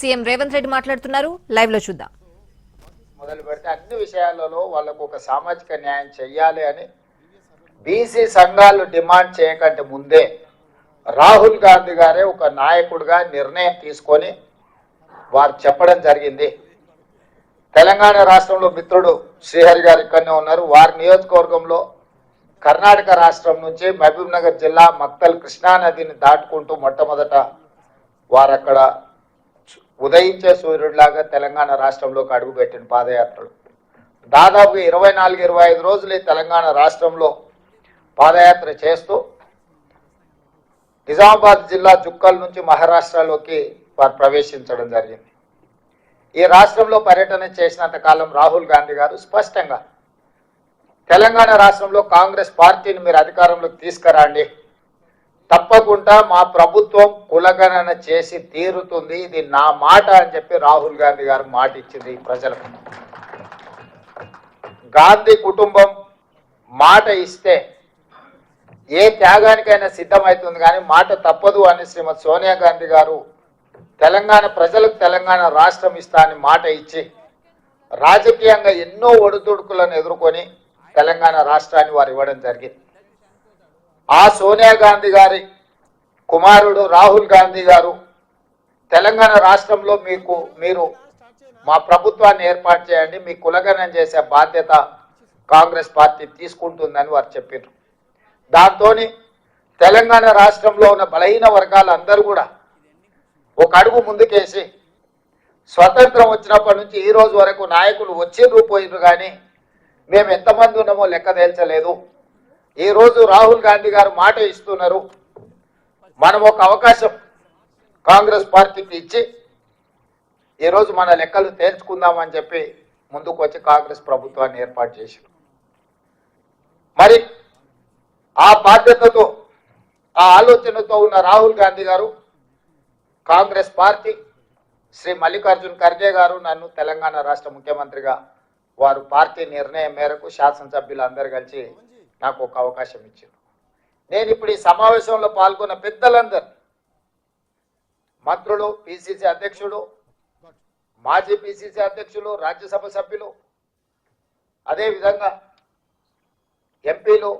CM Revanth Reddy మాట్లాడుతున్నారు. లైవ్లో చూద్దాం. మొదలు పెడితే అన్ని విషయాలలో వాళ్ళకు ఒక సామాజిక న్యాయం చెయ్యాలి అని బీసీ సంఘాలు డిమాండ్ చేయకంటే ముందే రాహుల్ గాంధీ గారే ఒక నాయకుడిగా నిర్ణయం తీసుకొని వారు చెప్పడం జరిగింది. తెలంగాణ రాష్ట్రంలో మిత్రుడు శ్రీహరి గారు ఇక్కడనే ఉన్నారు. వారి నియోజకవర్గంలో కర్ణాటక రాష్ట్రం నుంచి మహబూబ్ నగర్ జిల్లా మక్తల్ కృష్ణా నదిని దాటుకుంటూ మొట్టమొదట వారు అక్కడ ఉదయించే సూర్యుడిలాగా తెలంగాణ రాష్ట్రంలోకి అడుగుపెట్టిన పాదయాత్రలు. దాదాపు ఇరవై నాలుగు ఇరవై ఐదు రోజులు ఈ తెలంగాణ రాష్ట్రంలో పాదయాత్ర చేస్తూ నిజామాబాద్ జిల్లా జుక్కల్ నుంచి మహారాష్ట్రలోకి వారు ప్రవేశించడం జరిగింది. ఈ రాష్ట్రంలో పర్యటన చేసినంత కాలం రాహుల్ గాంధీ గారు స్పష్టంగా తెలంగాణ రాష్ట్రంలో కాంగ్రెస్ పార్టీని మీరు అధికారంలోకి తీసుకురండి తప్పకుండా మా ప్రభుత్వం కులగణన చేసి తీరుతుంది. ఇది నా మాట అని చెప్పి రాహుల్ గాంధీ గారు మాట ఇచ్చింది ఈ ప్రజలకు. గాంధీ కుటుంబం మాట ఇస్తే ఏ త్యాగానికైనా సిద్ధమవుతుంది కానీ మాట తప్పదు అని శ్రీమతి సోనియా గాంధీ గారు తెలంగాణ ప్రజలకు తెలంగాణ రాష్ట్రం ఇస్తా అని మాట ఇచ్చి రాజకీయంగా ఎన్నో ఒడిదుడుకులను ఎదుర్కొని తెలంగాణ రాష్ట్రాన్ని వారు ఇవ్వడం జరిగింది. ఆ సోనియా గాంధీ గారి కుమారుడు రాహుల్ గాంధీ గారు తెలంగాణ రాష్ట్రంలో మీకు మీరు మా ప్రభుత్వాన్ని ఏర్పాటు చేయండి మీ కులగణం చేసే బాధ్యత కాంగ్రెస్ పార్టీ తీసుకుంటుందని వారు చెప్పారు దాంతో తెలంగాణ రాష్ట్రంలో ఉన్న బలహీన వర్గాలు అందరూ కూడా ఒక అడుగు ముందుకేసి స్వతంత్రం వచ్చినప్పటి నుంచి ఈ రోజు వరకు నాయకులు వచ్చిర్రు పోయిర్రు కానీ మేము ఎంతమంది ఉన్నామో లెక్క తేల్చలేదు. ఈ రోజు రాహుల్ గాంధీ గారు మాట ఇస్తున్నారు? మనం ఒక అవకాశం కాంగ్రెస్ పార్టీకి ఇచ్చి ఈరోజు మన లెక్కలు తేల్చుకుందామని చెప్పి ముందుకు వచ్చి కాంగ్రెస్ ప్రభుత్వాన్ని ఏర్పాటు చేశారు. మరి ఆ బాధ్యతతో ఆ ఆలోచనతో ఉన్న రాహుల్ గాంధీ గారు కాంగ్రెస్ పార్టీ శ్రీ మల్లికార్జున్ ఖర్గే గారు నన్ను తెలంగాణ రాష్ట్ర ముఖ్యమంత్రిగా వారు పార్టీ నిర్ణయం మేరకు శాసనసభ్యులు అందరు కలిసి నాకు ఒక అవకాశం ఇచ్చారు. నేను ఇప్పుడు ఈ సమావేశంలో పాల్గొన్న పెద్దలందరూ మంత్రులు పిసిసి అధ్యక్షుడు మాజీ పిసిసి అధ్యక్షులు రాజ్యసభ సభ్యులు అదేవిధంగా ఎంపీలు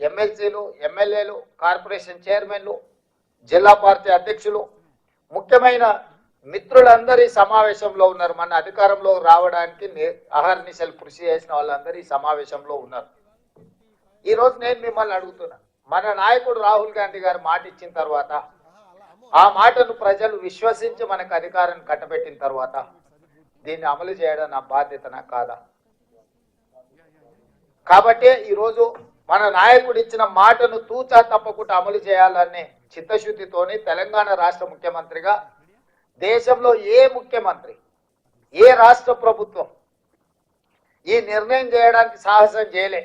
ఎమ్మెల్సీలు ఎమ్మెల్యేలు కార్పొరేషన్ చైర్మన్లు జిల్లా పార్టీ అధ్యక్షులు ముఖ్యమైన మిత్రులందరి సమావేశంలో ఉన్నారు. మన అధికారంలో రావడానికి అహర్నిశలు కృషి చేసిన వాళ్ళందరూ ఈ సమావేశంలో ఉన్నారు. ఈ రోజు నేను మిమ్మల్ని అడుగుతున్నా. మన నాయకుడు రాహుల్ గాంధీ గారు మాట ఇచ్చిన తర్వాత ఆ మాటను ప్రజలు విశ్వసించి మనకు అధికారాన్ని కట్టబెట్టిన తర్వాత దీన్ని అమలు చేయడం నా బాధ్యత నాకు కాదా? కాబట్టి ఈరోజు మన నాయకుడు ఇచ్చిన మాటను తూచా తప్పకుండా అమలు చేయాలనే చిత్తశుద్ధితోని తెలంగాణ రాష్ట్ర ముఖ్యమంత్రిగా దేశంలో ఏ ముఖ్యమంత్రి ఏ రాష్ట్ర ప్రభుత్వం ఈ నిర్ణయం చేయడానికి సాహసం చేయలే.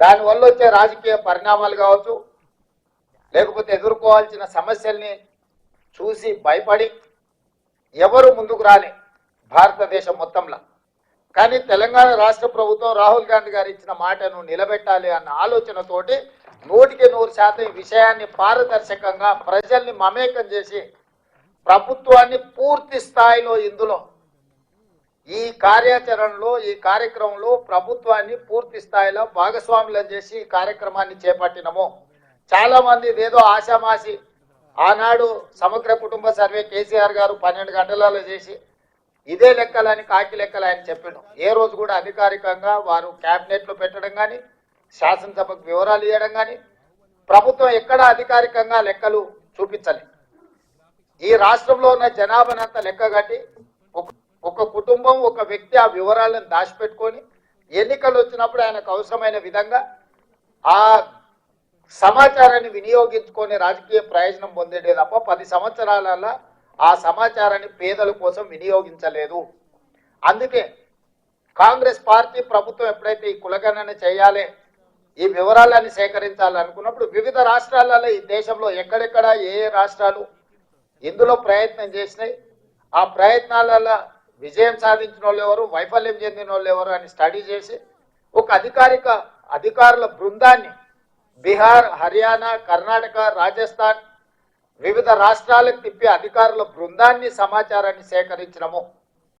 దానివల్ల వచ్చే రాజకీయ పరిణామాలు కావచ్చు లేకపోతే ఎదుర్కోవాల్సిన సమస్యల్ని చూసి భయపడి ఎవరు ముందుకు రాలే భారతదేశం మొత్తంలో. కానీ తెలంగాణ రాష్ట్ర ప్రభుత్వం రాహుల్ గాంధీ గారు ఇచ్చిన మాటను నిలబెట్టాలి అన్న ఆలోచనతోటి నూటికి నూరు శాతం ఈ విషయాన్ని పారదర్శకంగా ప్రజల్ని మమేకం చేసి ప్రభుత్వాన్ని పూర్తి స్థాయిలో ఇందులో ఈ కార్యాచరణలో ఈ కార్యక్రమంలో ప్రభుత్వాన్ని పూర్తి స్థాయిలో భాగస్వాములను చేసి ఈ కార్యక్రమాన్ని చేపట్టినము. చాలా మంది ఇదేదో ఆశామాసి ఆనాడు సమగ్ర కుటుంబ సర్వే కేసీఆర్ గారు పన్నెండు గంటలలో చేసి ఇదే లెక్కలని కాకి లెక్కలు ఆయన చెప్పాడు. ఏ రోజు కూడా అధికారికంగా వారు క్యాబినెట్లో పెట్టడం కానీ శాసనసభకు వివరాలు ఇవ్వడం కానీ ప్రభుత్వం ఎక్కడ అధికారికంగా లెక్కలు చూపించలేదు ఈ రాష్ట్రంలో ఉన్న జనాభానంతా లెక్క కట్టి ఒక కుటుంబం ఒక వ్యక్తి ఆ వివరాలను దాచిపెట్టుకొని ఎన్నికలు వచ్చినప్పుడు ఆయనకు అవసరమైన విధంగా ఆ సమాచారాన్ని వినియోగించుకొని రాజకీయ ప్రయోజనం పొందేదే తప్ప పది సంవత్సరాలలో ఆ సమాచారాన్ని పేదల కోసం వినియోగించలేదు. అందుకే కాంగ్రెస్ పార్టీ ప్రభుత్వం ఎప్పుడైతే ఈ కులగణన చేయాలి ఈ వివరాలన్నీ సేకరించాలనుకున్నప్పుడు వివిధ రాష్ట్రాలలో ఈ దేశంలో ఎక్కడెక్కడ ఏ ఏ రాష్ట్రాలు ఇందులో ప్రయత్నం చేసినాయి ఆ ప్రయత్నాలలో విజయం సాధించిన వాళ్ళు ఎవరు వైఫల్యం చెందిన వాళ్ళు ఎవరు అని స్టడీ చేసి ఒక అధికారిక అధికారుల బృందాన్ని బీహార్ హర్యానా కర్ణాటక రాజస్థాన్ వివిధ రాష్ట్రాలకు తిప్పి అధికారుల బృందాన్ని సమాచారాన్ని సేకరించడము